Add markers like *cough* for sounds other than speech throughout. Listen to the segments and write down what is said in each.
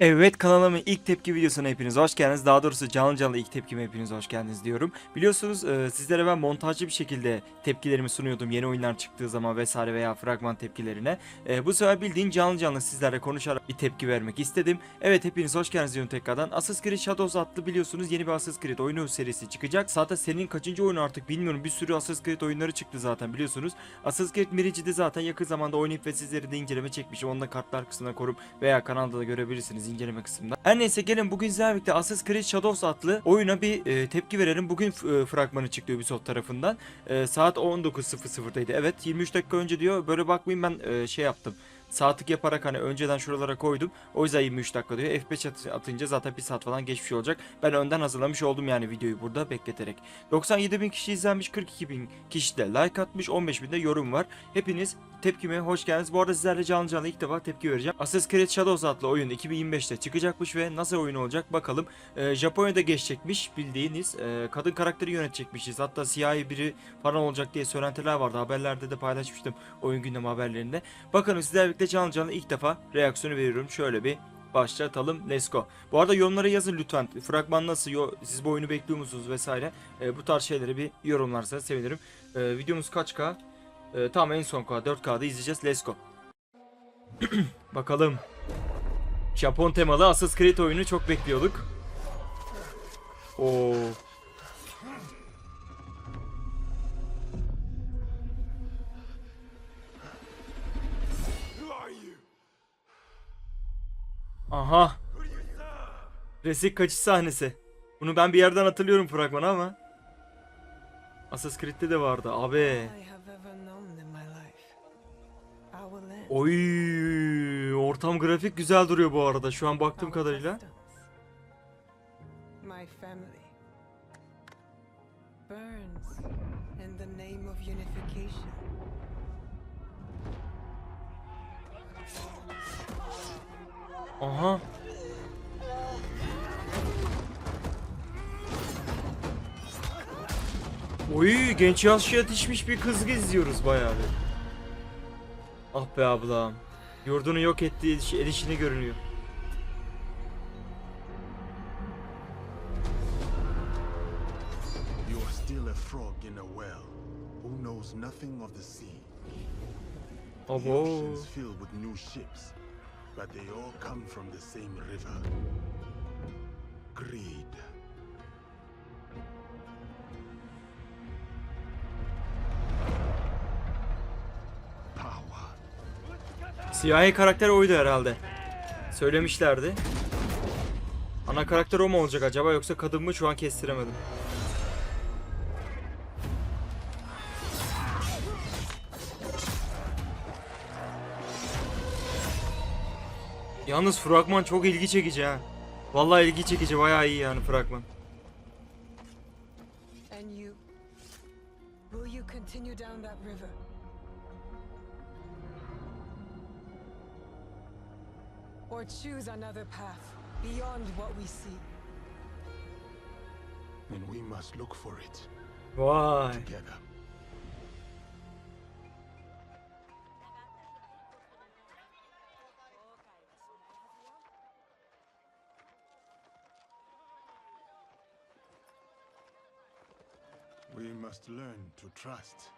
Evet kanalımın ilk tepki videosuna hepiniz hoş geldiniz. Daha doğrusu canlı canlı ilk tepkime hepiniz hoş geldiniz diyorum. Biliyorsunuz e, sizlere ben montajlı bir şekilde tepkilerimi sunuyordum yeni oyunlar çıktığı zaman vesaire veya fragman tepkilerine. E, bu sefer bildiğin canlı canlı sizlerle konuşarak bir tepki vermek istedim. Evet hepiniz hoş geldiniz diyorum tekrardan. Assassin's Creed Shadows adlı biliyorsunuz yeni bir Assassin's Creed oyunu serisi çıkacak. Zaten senin kaçıncı oyunu artık bilmiyorum. Bir sürü Assassin's Creed oyunları çıktı zaten biliyorsunuz. Assassin's Creed Mirage'i zaten yakın zamanda oynayıp ve sizlere de inceleme çekmişim. Onu da kartlar kısmına korup veya kanalda da görebilirsiniz inceleme kısmında. Her neyse gelin bugün sizlerle birlikte Assassin's Creed Shadows adlı oyuna bir e, tepki verelim. Bugün e, fragmanı çıktı Ubisoft tarafından. E, saat 19.00'daydı. Evet 23 dakika önce diyor. Böyle bakmayın ben e, şey yaptım. Saatlik yaparak hani önceden şuralara koydum. O yüzden 23 dakika diyor. F5 at- atınca zaten bir saat falan geçmiş olacak. Ben önden hazırlamış oldum yani videoyu burada bekleterek. 97 bin kişi izlenmiş, 42 bin kişi de like atmış, 15 bin de yorum var. Hepiniz tepkime hoş geldiniz. Bu arada sizlerle canlı canlı ilk defa tepki vereceğim. Assassin's Creed Shadows adlı oyun 2025'te çıkacakmış ve nasıl oyun olacak bakalım. Ee, Japonya'da geçecekmiş bildiğiniz. Ee, kadın karakteri yönetecekmişiz. Hatta siyahi biri falan olacak diye söylentiler vardı. Haberlerde de paylaşmıştım oyun gündemi haberlerinde. Bakalım sizlerle birlikte canlı canlı ilk defa reaksiyonu veriyorum. Şöyle bir başlatalım. Let's go. Bu arada yorumlara yazın lütfen. Fragman nasıl? Yo, siz bu oyunu bekliyor musunuz vesaire. Ee, bu tarz şeyleri bir yorumlarsanız sevinirim. Ee, videomuz kaç K? Ee, tamam en son K. 4K'da izleyeceğiz. Let's go. *clears throat* Bakalım. Japon temalı Assassin's Creed oyunu çok bekliyorduk. Oo. Aha. Resik kaçış sahnesi. Bunu ben bir yerden hatırlıyorum fragmanı ama. Assassin's Creed'de de vardı. Abi. Oy, ortam grafik güzel duruyor bu arada şu an baktığım kadarıyla. My family burns in the name of unification. Aha. Oy, genç yaşça yetişmiş bir kız izliyoruz bayağı bir. Ah be ablam. Yurdunu yok ettiği ediş- edişini görünüyor. You are still a frog in a well who knows nothing of the sea. The ocean's filled with new ships, but they all come from the same river. Greed. Siyahi karakter oydu herhalde. Söylemişlerdi. Ana karakter o mu olacak acaba yoksa kadın mı şu an kestiremedim. Yalnız fragman çok ilgi çekici ha. Vallahi ilgi çekici bayağı iyi yani fragman. And you, will you continue down that river? Or choose another path beyond what we see? And we must look for it Vay. together. We must learn to trust,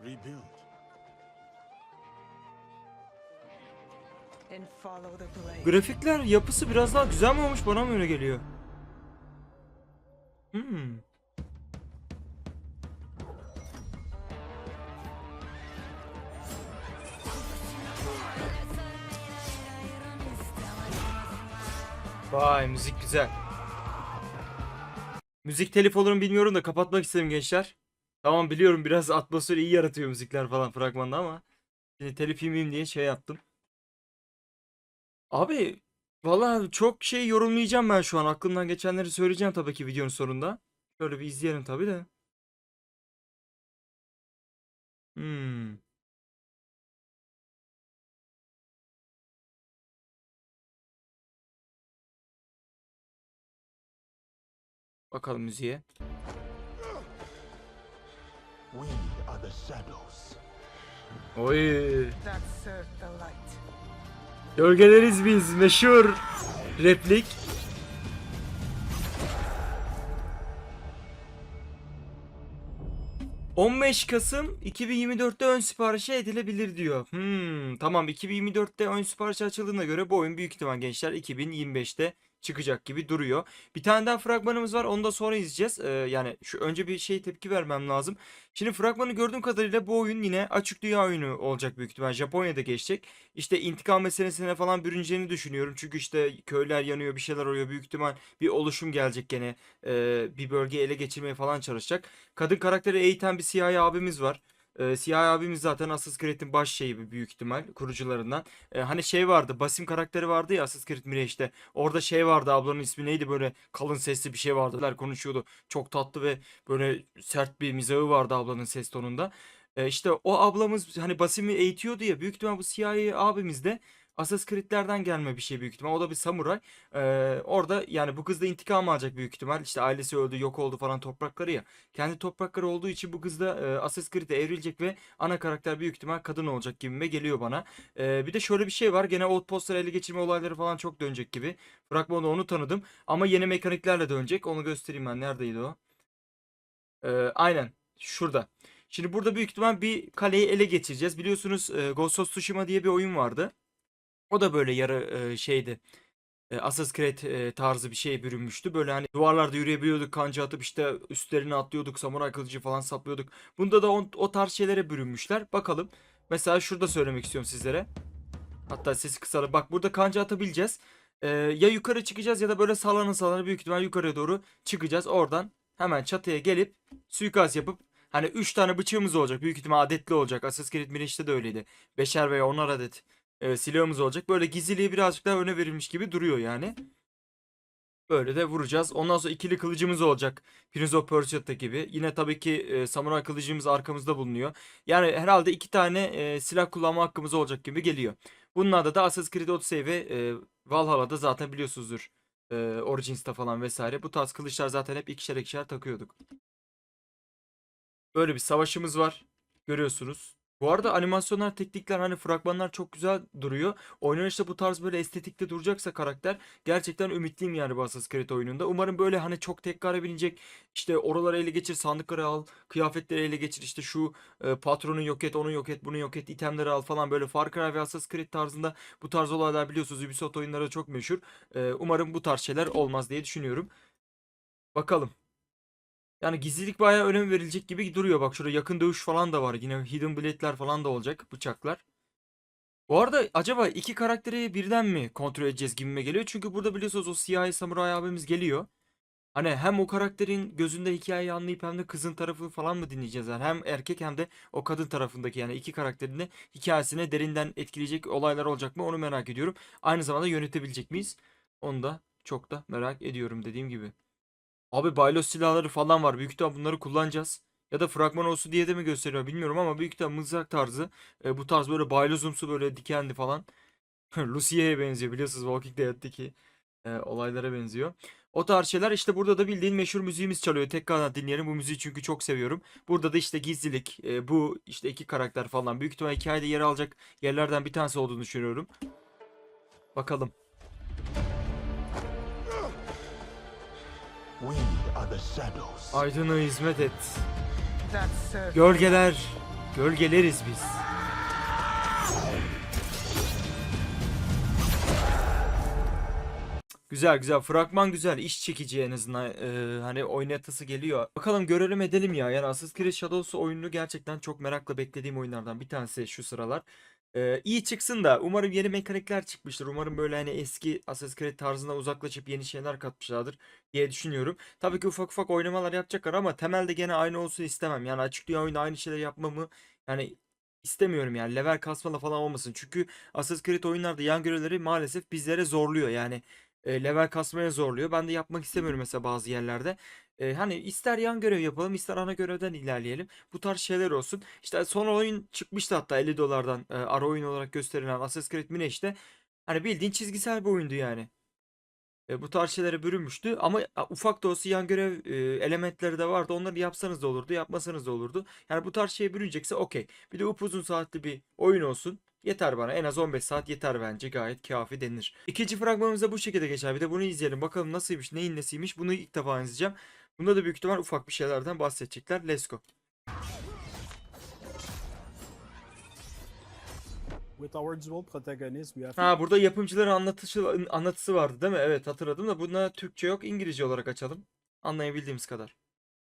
rebuild. Grafikler yapısı biraz daha güzel mi olmuş bana mı öyle geliyor? Hmm. Vay müzik güzel. Müzik telif olur bilmiyorum da kapatmak istedim gençler. Tamam biliyorum biraz atmosferi iyi yaratıyor müzikler falan fragmanda ama şimdi telif yemeyeyim diye şey yaptım. Abi Valla çok şey yorumlayacağım ben şu an. Aklımdan geçenleri söyleyeceğim tabii ki videonun sonunda. Şöyle bir izleyelim tabii de. Hmm. Bakalım müziğe. We are the shadows. Oy. Gölgeleriz biz meşhur. Replik. ...15 Kasım 2024'te ön siparişe edilebilir diyor. Hmm, tamam 2024'te ön sipariş açıldığına göre bu oyun büyük ihtimal gençler 2025'te çıkacak gibi duruyor. Bir tane daha fragmanımız var onu da sonra izleyeceğiz. Ee, yani şu önce bir şey tepki vermem lazım. Şimdi fragmanı gördüğüm kadarıyla bu oyun yine açık dünya oyunu olacak büyük ihtimal. Japonya'da geçecek. İşte intikam meselesine falan bürüneceğini düşünüyorum. Çünkü işte köyler yanıyor bir şeyler oluyor. Büyük ihtimal bir oluşum gelecek gene. Ee, bir bölgeyi ele geçirmeye falan çalışacak. Kadın karakteri eğiten bir siyahi abimiz var. Ee, siyahi abimiz zaten Assassin's Creed'in baş şeyi büyük ihtimal kurucularından. Ee, hani şey vardı Basim karakteri vardı ya Assassin's Creed Mirage'de. Orada şey vardı ablanın ismi neydi böyle kalın sesli bir şey vardı. Konuşuyordu. Çok tatlı ve böyle sert bir mizahı vardı ablanın ses tonunda. Ee, işte o ablamız hani Basim'i eğitiyordu ya büyük ihtimal bu siyahi abimiz de Assassin's Creed'lerden gelme bir şey büyük ihtimal. O da bir samuray. Ee, orada yani bu kız da intikam alacak büyük ihtimal. İşte ailesi öldü, yok oldu falan toprakları ya. Kendi toprakları olduğu için bu kız da e, Assassin's Creed'e evrilecek ve ana karakter büyük ihtimal kadın olacak gibime geliyor bana. Ee, bir de şöyle bir şey var. Gene Outpost'ları ele geçirme olayları falan çok dönecek gibi. Fragmanda onu tanıdım. Ama yeni mekaniklerle dönecek. Onu göstereyim ben. Neredeydi o? Ee, aynen. Şurada. Şimdi burada büyük ihtimal bir kaleyi ele geçireceğiz. Biliyorsunuz e, Ghost of Tsushima diye bir oyun vardı. O da böyle yarı e, şeydi. E, Assassin's Creed e, tarzı bir şeye bürünmüştü. Böyle hani duvarlarda yürüyebiliyorduk, kanca atıp işte üstlerine atlıyorduk, samuray kılıcı falan saplıyorduk. Bunda da o, o tarz şeylere bürünmüşler. Bakalım. Mesela şurada söylemek istiyorum sizlere. Hatta sesi kısalım. Bak burada kanca atabileceğiz. E, ya yukarı çıkacağız ya da böyle sallana sallana büyük ihtimal yukarıya doğru çıkacağız. Oradan hemen çatıya gelip suikast yapıp hani 3 tane bıçağımız olacak. Büyük ihtimal adetli olacak. Assassin's Creed Mirage'de de öyleydi. Beşer veya onar adet e, silahımız olacak. Böyle gizliliği birazcık daha öne verilmiş gibi duruyor yani. Böyle de vuracağız. Ondan sonra ikili kılıcımız olacak. Prince of Persia'da gibi. Yine tabii ki e, samuray kılıcımız arkamızda bulunuyor. Yani herhalde iki tane e, silah kullanma hakkımız olacak gibi geliyor. Bunun adı da Assassin's Creed Odyssey ve e, Valhalla'da zaten biliyorsunuzdur. E, Origins'ta falan vesaire. Bu tarz kılıçlar zaten hep ikişer ikişer takıyorduk. Böyle bir savaşımız var. Görüyorsunuz. Bu arada animasyonlar, teknikler hani fragmanlar çok güzel duruyor. Oynanışta bu tarz böyle estetikte duracaksa karakter gerçekten ümitliyim yani bu Assassin's Creed oyununda. Umarım böyle hani çok tekrara binecek işte oraları ele geçir, sandıkları al, kıyafetleri ele geçir işte şu e, patronu yok et, onu yok et, bunu yok et, itemleri al falan böyle Far Cry ve Assassin's Creed tarzında bu tarz olaylar biliyorsunuz Ubisoft oyunları çok meşhur. E, umarım bu tarz şeyler olmaz diye düşünüyorum. Bakalım. Yani gizlilik bayağı önem verilecek gibi duruyor. Bak şurada yakın dövüş falan da var. Yine hidden blade'ler falan da olacak. Bıçaklar. Bu arada acaba iki karakteri birden mi kontrol edeceğiz gibime geliyor. Çünkü burada biliyorsunuz o siyahi samuray abimiz geliyor. Hani hem o karakterin gözünde hikayeyi anlayıp hem de kızın tarafını falan mı dinleyeceğiz? Yani hem erkek hem de o kadın tarafındaki yani iki karakterin de hikayesine derinden etkileyecek olaylar olacak mı onu merak ediyorum. Aynı zamanda yönetebilecek miyiz? Onu da çok da merak ediyorum dediğim gibi. Abi baylos silahları falan var. Büyük ihtimal bunları kullanacağız. Ya da fragman olsun diye de mi gösteriyor bilmiyorum ama büyük ihtimal mızrak tarzı. E, bu tarz böyle baylozumsu böyle dikenli falan. *laughs* Lucy'ye benziyor biliyorsunuz Walking Dead'deki e, olaylara benziyor. O tarz şeyler işte burada da bildiğin meşhur müziğimiz çalıyor. Tekrardan dinleyelim bu müziği çünkü çok seviyorum. Burada da işte gizlilik, e, bu işte iki karakter falan büyük ihtimal hikayede yer alacak yerlerden bir tanesi olduğunu düşünüyorum. Bakalım. Aydın'a hizmet et. That's Gölgeler, gölgeleriz biz. Güzel güzel. Fragman güzel. iş çekici en azından. Ee, hani oynatası geliyor. Bakalım görelim edelim ya. Yani Assassin's Creed Shadows oyununu gerçekten çok merakla beklediğim oyunlardan bir tanesi şu sıralar. Ee, iyi çıksın da umarım yeni mekanikler çıkmıştır. Umarım böyle hani eski Assassin's Creed tarzına uzaklaşıp yeni şeyler katmışlardır diye düşünüyorum. Tabii ki ufak ufak oynamalar yapacaklar ama temelde gene aynı olsun istemem. Yani açık dünya oyunda aynı şeyleri yapmamı yani istemiyorum yani level kasmalı falan olmasın. Çünkü Assassin's Creed oyunlarda yan görevleri maalesef bizlere zorluyor. Yani e, level kasmaya zorluyor. Ben de yapmak istemiyorum mesela bazı yerlerde. E, hani ister yan görev yapalım ister ana görevden ilerleyelim. Bu tarz şeyler olsun. İşte son oyun çıkmıştı hatta 50 dolardan e, ara oyun olarak gösterilen Assassin's Creed Mirage'de. Hani bildiğin çizgisel bir oyundu yani. E, bu tarz şeylere bürünmüştü ama ufak da olsa yan görev e, elementleri de vardı. Onları yapsanız da olurdu, yapmasanız da olurdu. Yani bu tarz şeye bürünecekse okey. Bir de upuzun saatli bir oyun olsun. Yeter bana. En az 15 saat yeter bence. Gayet kafi denir. İkinci fragmanımız da bu şekilde geçer. Bir de bunu izleyelim. Bakalım nasılmış, neyin nesiymiş. Bunu ilk defa izleyeceğim. Bunda da büyük ihtimal ufak bir şeylerden bahsedecekler. Let's go. Ha burada yapımcıların anlatışı, anlatısı vardı değil mi? Evet hatırladım da buna Türkçe yok. İngilizce olarak açalım. Anlayabildiğimiz kadar.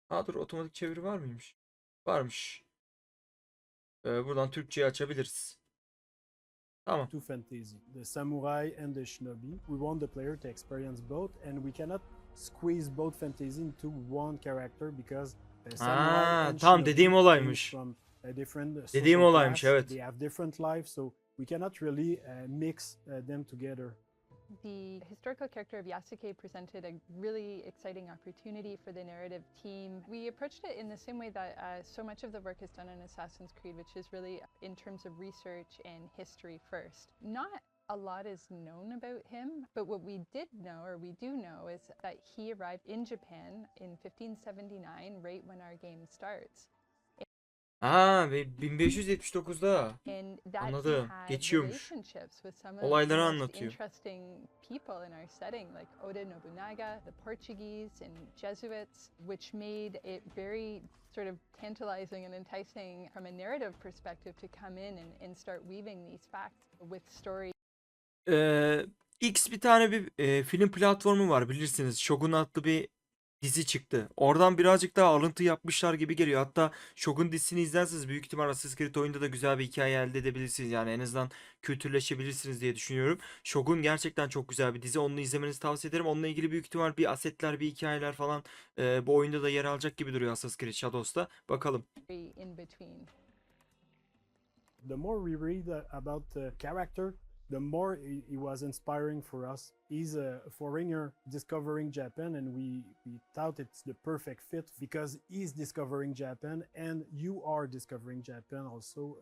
Ha dur otomatik çeviri var mıymış? Varmış. Ee, buradan Türkçe'yi açabiliriz. Tamam. fantasy the samurai and the shinobi. We want the player to experience both, and we cannot squeeze both fantasy into one character because samurai Aa, and tam shinobi dediğim olaymış. From a different Dediğim olaymış, class. evet. They have different lives, so we cannot really uh, mix uh, them together. The historical character of Yasuke presented a really exciting opportunity for the narrative team. We approached it in the same way that uh, so much of the work is done in Assassin's Creed, which is really in terms of research and history first. Not a lot is known about him, but what we did know, or we do know, is that he arrived in Japan in 1579, right when our game starts. Ha ve 1579'da. Anladım. Geçiyormuş. relationships with some of Olayları anlatıyor. interesting people in our setting, like Oda Nobunaga, the Portuguese, and Jesuits, which made it very sort of tantalizing and enticing from a narrative perspective to come in and, and start weaving these facts with story Ee, X bir tane bir e, film platformu var bilirsiniz. Shogun adlı bir dizi çıktı. Oradan birazcık daha alıntı yapmışlar gibi geliyor. Hatta Shogun dizisini izlerseniz büyük ihtimal Assassin's Creed oyunda da güzel bir hikaye elde edebilirsiniz. Yani en azından kültürleşebilirsiniz diye düşünüyorum. Shogun gerçekten çok güzel bir dizi. Onu izlemenizi tavsiye ederim. Onunla ilgili büyük ihtimal bir asetler, bir hikayeler falan e, bu oyunda da yer alacak gibi duruyor Assassin's Creed Shadows'ta. Bakalım. in between. The more we read uh, about the character, the more he, he was inspiring for us. He's a foreigner discovering Japan, and we, we thought it's the perfect fit because he's discovering Japan, and you are discovering Japan also.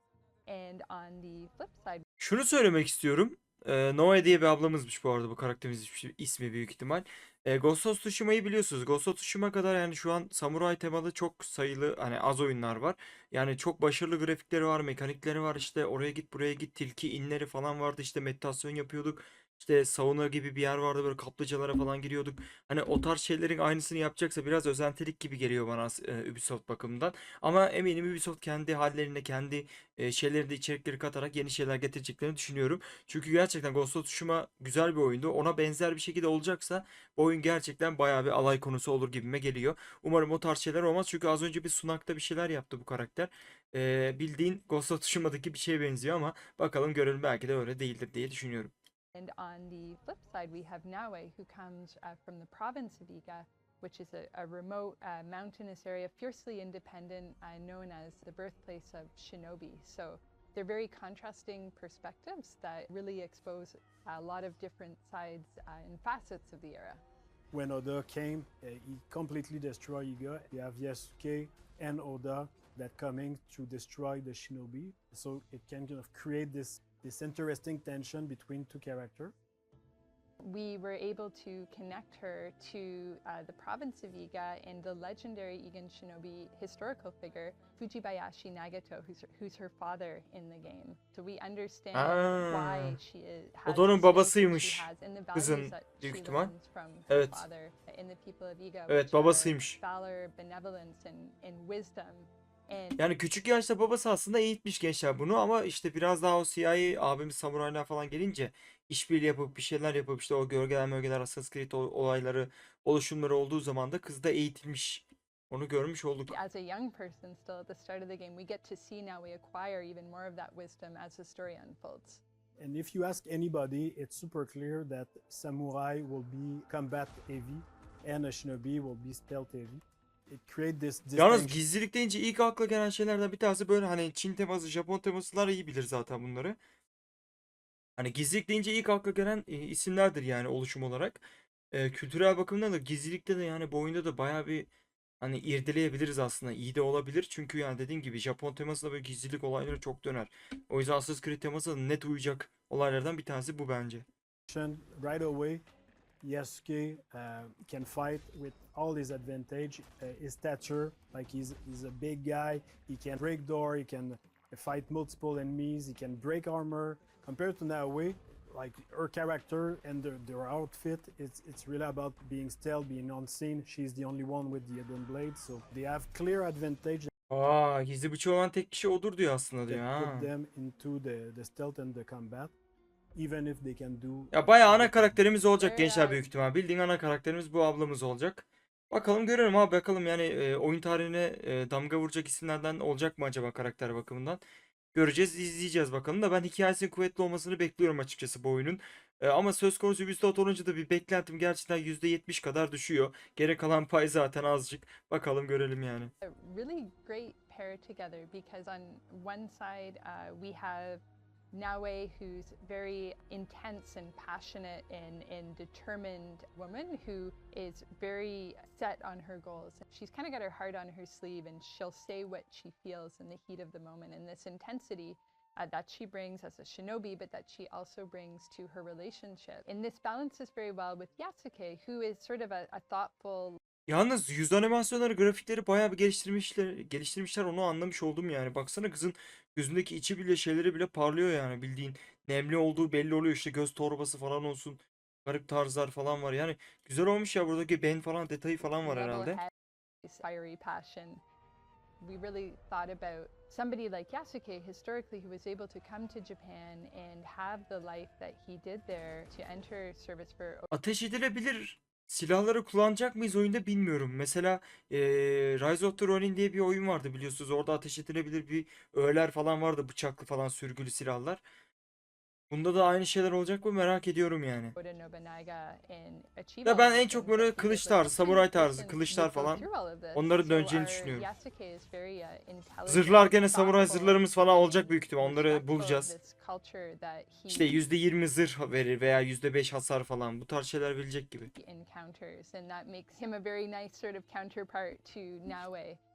And on the flip side, Şunu söylemek istiyorum. Ee, Noe diye bir ablamızmış bu arada bu karakterimizin ismi- ismi büyük ihtimal. Ee, Ghost of Tsushima'yı biliyorsunuz. Ghost of Tsushima kadar yani şu an samuray temalı çok sayılı hani az oyunlar var. Yani çok başarılı grafikleri var, mekanikleri var. İşte oraya git buraya git tilki inleri falan vardı. İşte meditasyon yapıyorduk. İşte sauna gibi bir yer vardı böyle kaplıcalara falan giriyorduk. Hani o tarz şeylerin aynısını yapacaksa biraz özentilik gibi geliyor bana e, Ubisoft bakımından. Ama eminim Ubisoft kendi hallerine, kendi e, şeylerinde içerikleri katarak yeni şeyler getireceklerini düşünüyorum. Çünkü gerçekten Ghost of Tsushima güzel bir oyundu. Ona benzer bir şekilde olacaksa bu oyun gerçekten bayağı bir alay konusu olur gibime geliyor. Umarım o tarz şeyler olmaz. Çünkü az önce bir sunakta bir şeyler yaptı bu karakter. Ee, bildiğin Ghost of Tsushima'daki bir şeye benziyor ama bakalım görelim belki de öyle değildir diye düşünüyorum. And on the flip side, we have Naue, who comes uh, from the province of Iga, which is a, a remote uh, mountainous area, fiercely independent, uh, known as the birthplace of shinobi. So they're very contrasting perspectives that really expose a lot of different sides uh, and facets of the era. When Oda came, uh, he completely destroyed Iga. You have Yasuke and Oda that coming to destroy the shinobi. So it can kind of create this this interesting tension between two characters. We were able to connect her to uh, the province of Iga and the legendary Igan shinobi historical figure, Fujibayashi Nagato, who's her, who's her father in the game. So we understand Ah. why she is, O has da onun the babasıymış. she has and the Kızın values that büyük she ihtimal. learns from her Evet. father in the people of Iga, Evet, which are babasıymış. valor, benevolence, and, and wisdom. And Yani küçük yaşta babası aslında eğitmiş gençler bunu ama işte biraz daha o CIA abimiz samuraylar falan gelince işbirliği yapıp bir şeyler yapıp işte o gölgeler mölgeler Assassin's Creed ol- olayları oluşumları olduğu zaman da kız da eğitilmiş. Onu görmüş olduk. as a young person still at the start of the game, we get to see now we acquire even more of that wisdom as the story unfolds. And if you ask anybody, it's super clear that samurai will be combat heavy and a shinobi will be stealth heavy. It creates this Yalnız gizlilik deyince ilk akla gelen şeylerden bir tanesi böyle hani Çin teması, Japon temasılar iyi bilir zaten bunları. Hani gizlilik deyince ilk akla gelen e, isimlerdir yani oluşum olarak. E, kültürel bakımdan da gizlilikte de yani bu oyunda da bayağı bir hani irdeleyebiliriz aslında. İyi de olabilir. Çünkü yani dediğim gibi Japon temasında böyle gizlilik olayları çok döner. O yüzden Assassin's Creed teması da net uyacak olaylardan bir tanesi bu bence. right away. Yasuke uh, can fight with all his advantage, uh, his stature, like he's he's a big guy. He can break door. He can fight multiple enemies. He can break armor. Compared to Naoe, like her character and their, their outfit, it's it's really about being stealth, being unseen. She's the only one with the hidden blade, so they have clear advantage Aa gizli bıçağı olan tek kişi odur diyor aslında that diyor ha. put them into the, the stealth and the combat, even if they can do. Ya bayağı ana karakterimiz olacak Öyle gençler büyük ihtimal. Bildiğin ana karakterimiz bu ablamız olacak. Bakalım görelim abi bakalım yani e, oyun tarihine e, damga vuracak isimlerden olacak mı acaba karakter bakımından? Göreceğiz, izleyeceğiz bakalım da ben hikayesinin kuvvetli olmasını bekliyorum açıkçası bu oyunun. E, ama söz konusu Ubisoft olunca da bir beklentim gerçekten %70 kadar düşüyor. Geri kalan pay zaten azıcık. Bakalım görelim yani. a really great pair together because on one side uh, we have Nawe, who's very intense and passionate and, and determined woman who is very set on her goals. She's kind of got her heart on her sleeve and she'll say what she feels in the heat of the moment. And this intensity uh, that she brings as a shinobi, but that she also brings to her relationship. And this balances very well with Yasuke, who is sort of a, a thoughtful, Yalnız yüz animasyonları, grafikleri bayağı bir geliştirmişler, geliştirmişler onu anlamış oldum yani. Baksana kızın gözündeki içi bile şeyleri bile parlıyor yani bildiğin. Nemli olduğu belli oluyor işte göz torbası falan olsun. Garip tarzlar falan var. Yani güzel olmuş ya buradaki ben falan detayı falan var herhalde. fiery passion. We really thought about somebody like Yasuke historically who was able to come to Japan and have the life that he did there to enter service for Ateş edilebilir silahları kullanacak mıyız oyunda bilmiyorum. Mesela eee Rise of the Ronin diye bir oyun vardı biliyorsunuz. Orada ateş edilebilir bir öğeler falan vardı. Bıçaklı falan sürgülü silahlar. Bunda da aynı şeyler olacak mı merak ediyorum yani. Ya ben en çok böyle kılıç tarzı, samuray tarzı, kılıçlar falan onların döneceğini our düşünüyorum. Uh, Zırhlar gene samuray zırhlarımız falan olacak büyük ihtimal. Onları bulacağız. İşte %20 zırh verir veya %5 hasar falan. Bu tarz şeyler verecek gibi.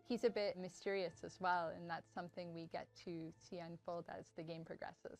He's a bit mysterious as well, and that's something we get to see unfold as the game progresses.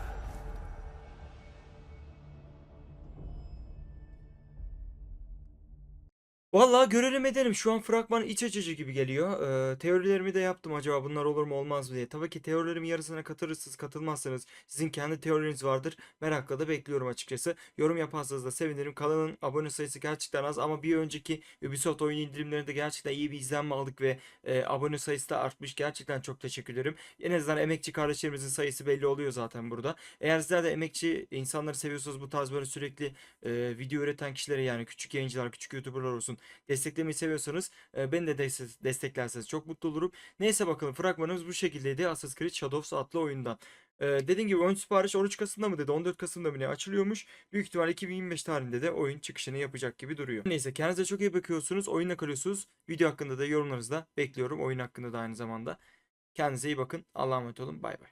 Vallahi görelim edelim. Şu an fragman iç açıcı gibi geliyor. Ee, teorilerimi de yaptım acaba bunlar olur mu olmaz mı diye. Tabii ki teorilerimin yarısına katılırsınız katılmazsanız sizin kendi teoriniz vardır. Merakla da bekliyorum açıkçası. Yorum yaparsanız da sevinirim. Kanalın abone sayısı gerçekten az ama bir önceki Ubisoft oyun indirimlerinde gerçekten iyi bir izlenme aldık ve e, abone sayısı da artmış. Gerçekten çok teşekkür ederim. En azından emekçi kardeşlerimizin sayısı belli oluyor zaten burada. Eğer sizler de emekçi insanları seviyorsanız bu tarz böyle sürekli e, video üreten kişilere yani küçük yayıncılar, küçük YouTuber'lar olsun desteklemeyi seviyorsanız e, beni de des- desteklerseniz çok mutlu olurum. Neyse bakalım fragmanımız bu şekildeydi Assassin's Creed Shadows adlı oyundan. E, dediğim gibi oyun sipariş 13 Kasım'da mı dedi 14 Kasım'da mı ne açılıyormuş. Büyük ihtimal 2025 tarihinde de oyun çıkışını yapacak gibi duruyor. Neyse kendinize çok iyi bakıyorsunuz. Oyunla kalıyorsunuz. Video hakkında da yorumlarınızı da bekliyorum. Oyun hakkında da aynı zamanda. Kendinize iyi bakın. Allah'a emanet olun. Bay bay.